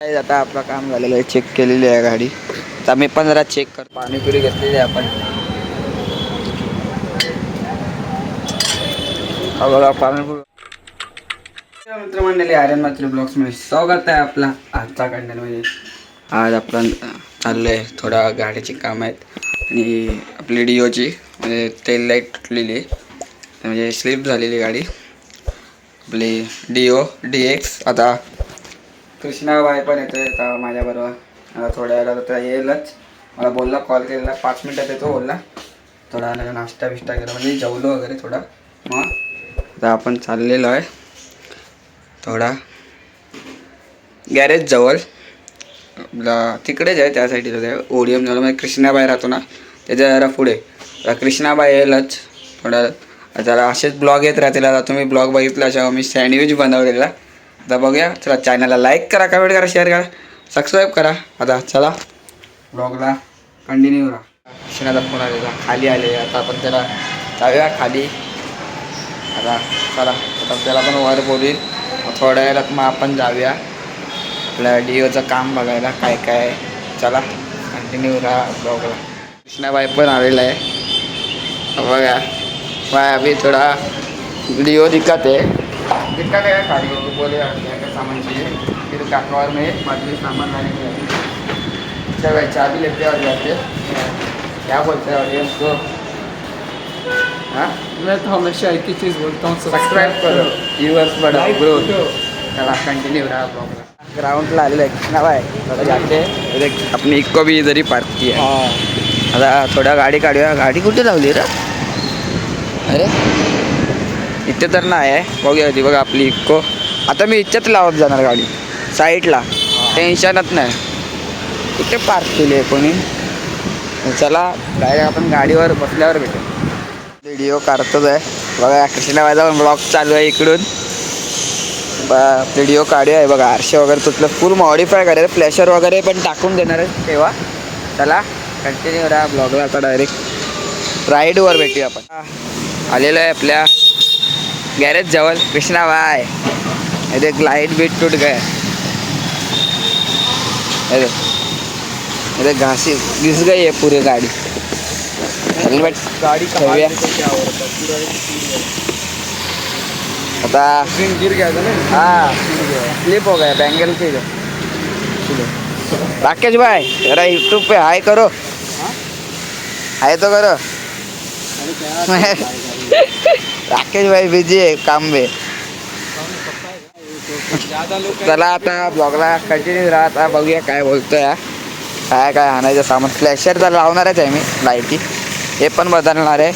आता आपलं काम झालेलं आहे. चेक केलेली आहे गाडी. आता मी पण जरा चेक कर पाणीपुरी घेतलेली आहे आपण. पाणीपुरी. मित्रमंडळी आर्यन मात्र ब्लॉग्समध्ये स्वागत आहे आपला आजचा कंटेंट म्हणजे आज आपण चाललंय. थोडा गाडीचे काम आहेत. आणि आपली डिओची म्हणजे तेल लाइट तुटलेली आहे. म्हणजे स्लिप झालेली गाडी. आपली डिओ डी एक्स आता कृष्णाबाई पण येतोय आता माझ्याबरोबर? मला थोड्या वेळात तर येईलच. मला बोलला कॉल केलेला. पाच मिनटात येतो बोलला. थोडा नाश्ता बिष्टा केला म्हणजे जेवलो वगैरे थोडा. मग आता आपण चाललेलो आहे. थोडा गॅरेज जवळ. आपला तिकडेच आहे त्या साईडला ओडियम जवळ. म्हणजे कृष्णाबाई राहतो ना त्याच्या जरा पुढे. कृष्णाबाई येईलच. थोडा जरा असेच ब्लॉग येत राहतील. आता तुम्ही ब्लॉग बघितला अशा मी सँडविच बनवलेला. आता बघूया चला चॅनलला लाईक करा कमेंट करा शेअर करा सबस्क्राईब करा. आता चला. ब्लॉगला कंटिन्यू राहा कृष्णाचा फोन आलेला खाली आले. आता आपण त्याला जाऊया खाली. आता चला. आता त्याला पण वर बोलील थोड्या वेळात मग आपण जाऊया. आपल्या डिओचं काम बघायला काय काय. आहे. चला कंटिन्यू राहा ब्लॉगला कृष्णाबाई पण आलेला आहे. बघा. बाय अभी थोड़ा डिओ दिक्कत है दिक्कत है गाड़ी को तो बोले क्या क्या सामान चाहिए फिर काटवार में बाद में सामान लाने के लिए। चल भाई चाबी लेते और जाते क्या बोलते हैं ऑडियंस को? हाँ? मैं तो हमेशा एक ही चीज़ बोलता हूँ सब्सक्राइब करो। व्यूअर्स बढ़ाओ ग्रो चला कंटिन्यू रहा ब्लॉगला ग्राउंडला आलेलं आहे कृष्णा बाय थोडं जाते आपली इको बी जरी पार्क की आहे हाँ। आता थोडा गाडी काढूया गाडी कुठे लावली रे अरे। इथे तर नाही आहे. बघूया ती बघा आपली इको. आता मी इच्छाच लावत जाणार गाडी. साईडला. टेन्शनच नाही. कुठे पार्क केली आहे कोणी? चला डायरेक्ट आपण गाडीवर बसल्यावर भेटू. व्हिडिओ काढतोच आहे. बघा कृष्णाबाईचा पण ब्लॉग चालू आहे इकडून. व्हिडिओ काढू आहे. बघा आरशे वगैरे तुटलं. फुल मॉडिफाय करेल. फ्लॅशर वगैरे पण टाकून देणार आहे. तेव्हा. चला कंटिन्यू राहा ब्लॉगला आता डायरेक्ट राईडवर भेटूया आपण. आलेलो आहे आपल्या. गॅरेज जवळ कृष्णाबाई. इथे लाइट बीट टूट गए इधर इधर घासी घिस गई है पूरी गाड़ी. हेलमेट गाड़ी का हो क्या हो रहा था है। आता स्क्रीन गिर गया था ना? हाँ. स्लिप हो गया बैंगल पे राकेश भाई जरा यूट्यूब पे हाय करो. हाय तो करो. अरे राकेश भाई बिझी आहे काम बे चला आता ब्लॉगला कंटिन्यू राहता बघूया काय बोलतोय काय काय आणायचं सामान. फ्लॅशर तर लावणारच आहे मी लाईटी. हे पण बदलणार आहे.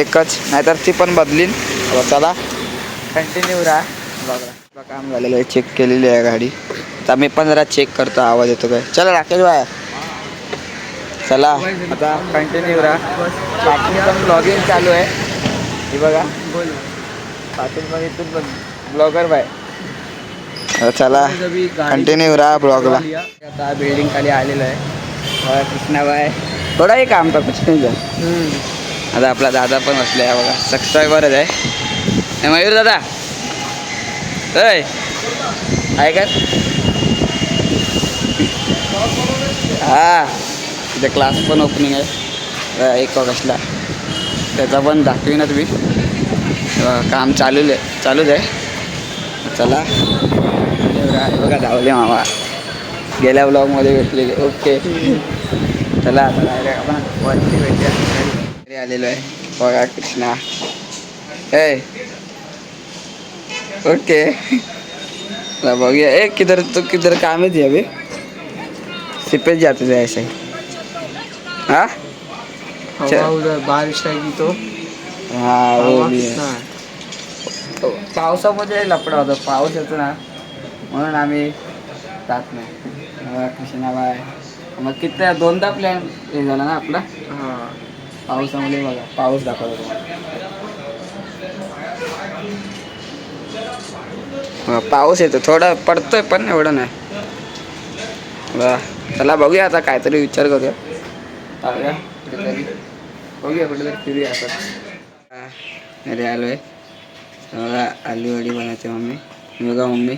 एकच नाहीतर ती पण बदलीन. चला कंटिन्यू राहा. ब्लॉगला काम झालेलं आहे चेक केलेली आहे गाडी. आता मी पण जरा चेक करतो आवाज येतो काय. चला राकेश भाई. चला आता कंटिन्यू राहा पाटील पण ब्लॉगिंग चालू आहे. ही बघा. बोल. पाटील पण इथून ब्लॉगर बाय चला कंटिन्यू राहा ब्लॉगला आता बिल्डिंग खाली आलेलो आहे. कृष्णाबाई थोडाही काम तर कुछ नाही झालं. आता आपला दादा पण बसले आहे बघा. सबस्क्रायबरच आहे. मयूर दादा. अय आहे का? हा. तिथे क्लास पण ओपनिंग आहे. एक ऑगस्टला. त्याचा पण दाखवीन मी. काम चालू आहे चालूच आहे. चला. बघा धावले मामा. गेल्या ब्लॉगमध्ये भेटलेले. ओके. चला आता direct आपण वरती भेटूया. आलेलो आहे. बघा कृष्णा. ए. ओके. बघूया. ए किधर तो किधर काम है अभी? सिपेज जाते थे ऐसे. ही हाँ? उधर बारिश तो? वो भी पावसामध्ये लपडा होता पाऊस येतो ना म्हणून आम्ही जात नाही. बघा कृष्णाबाई मग किती दोनदा प्लॅन हे झाला ना आपला? हाँ. पावसामध्ये बघा पाऊस दाखवतो तुम्हाला. पाऊस येतो थोडा पडतोय पण एवढं नाही. चला बघूया आता काहीतरी विचार करूया. जाऊया कुठेतरी. बघूया कुठेतरी फिरूया आता अरे आलो आहे बघा आलू वडी बनवते मम्मी. हे बघा मम्मी.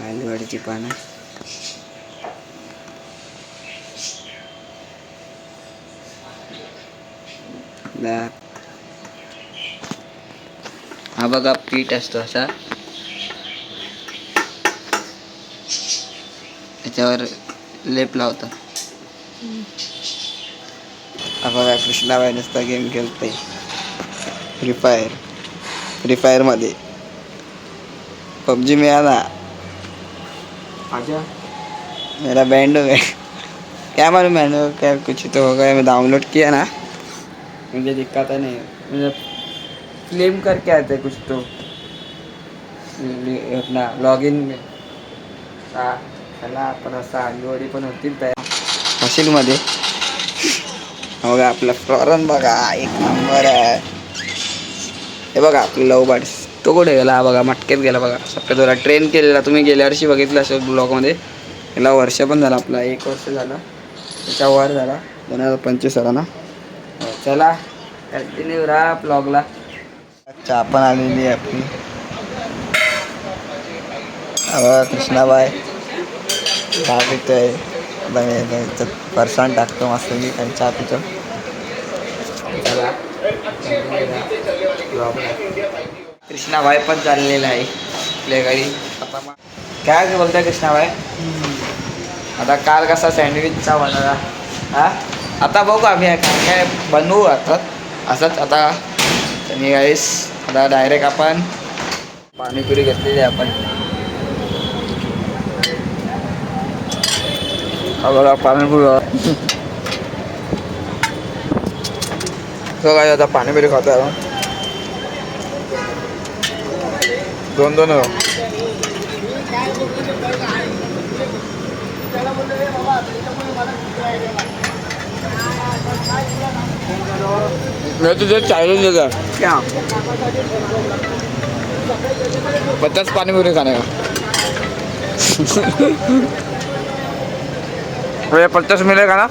आलूवाडीची पानं. हा बघा पीठ असतो असा. त्याच्यावर लेप लावतात. हा बघा कृष्णाबाई नुसता गेम खेळते फ्री फायर फ्री फायरमध्ये पबजी मिळाला. आजा मेरा बैंड हो गया. क्या मालूम मैंने क्या कुछ तो हो गया मैं डाउनलोड किया ना. मुझे दिक्कत नहीं। मुझे क्लेम करके आते हैं कुछ तो। अपना लॉग इन में। हा। त्याला आपण असं आलूवडी पण होतील तयार. हॉस्टेलमध्ये बघा आपला फ्लॉरन बघा एक नंबर आहे. हे बघा आपलं लव बर्ड्स. तो कुठे गेला? बघा मटकेत गेला बघा. सप्टेंबरला ट्रेन केलेला तुम्ही गेल्या वर्षी बघितलं असेल ब्लॉगमध्ये याला वर्ष पण झालं आपला एक वर्ष झालं. त्याच्या वर झाला दोन हजार पंचवीस साला ना हो, चला कंटिन्यू राहा ब्लॉगला अच्छा पण आलेली आहे आपली. कृष्णाबाई. चहा पितोय फरसाण टाकतो मस्त मी आणि चहा पितो. कृष्णा कृष्णाबाई पण चाललेला आहे आपल्या घरी. आता मग काय बोलताय कृष्णाबाई आता काल कसा सँडविचचा बनवला? हा? आता बघू आम्ही काय काय बनवू आता. असंच आता आणि गाईस आता डायरेक्ट आपण पाणीपुरी घेतलेली आहे आपण. बघा पाणीपुरी तो काय आता पाणीपुरी खातो आहे दोन दोन मैं तुझे चैलेंज देता क्या पचास पानी पूरी खाने का? भैया पचास मिलेगा ना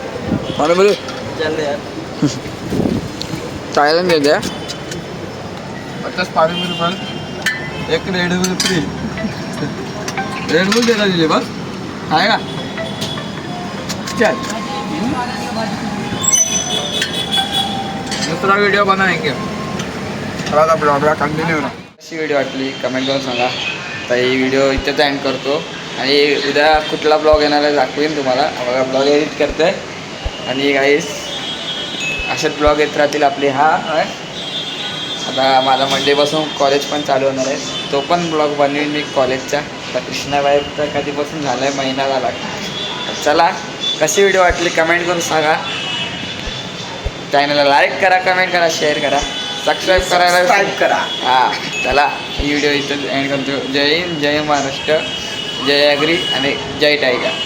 चल यार चैलेंज दे दिया पचास पानी पूरी पण एक red bull free red bull देना दीजिए बस खाएगा चल दूसरा वीडियो बनाएंगे थोड़ा सा ब्लॉगला कंटिन्यू ना कशी व्हिडिओ वाटली कमेंट करून सांगा तर ही व्हिडिओ इथेच एंड करतो आणि उद्या कुठला ब्लॉग येणार आहे दाखवेन तुम्हाला. बघा ब्लॉग एडिट करते आणि गाईस असेच ब्लॉग येत राहतील आपले. हा आहे. आता माझा मंडेपासून कॉलेज पण चालू होणार आहे. तो पण ब्लॉग बनवीन मी कॉलेजचा आता कृष्णाबाईचा कधीपासून झाला आहे महिना झाला तर चला कशी व्हिडिओ वाटली कमेंट करून सांगा. चॅनलला लाईक करा कमेंट करा शेअर करा. सबस्क्राईब करायला करा. हा चला. ही व्हिडिओ इथं एंड करतो. जय हिंद जय महाराष्ट्र. जय अग्री आणि जय टायगर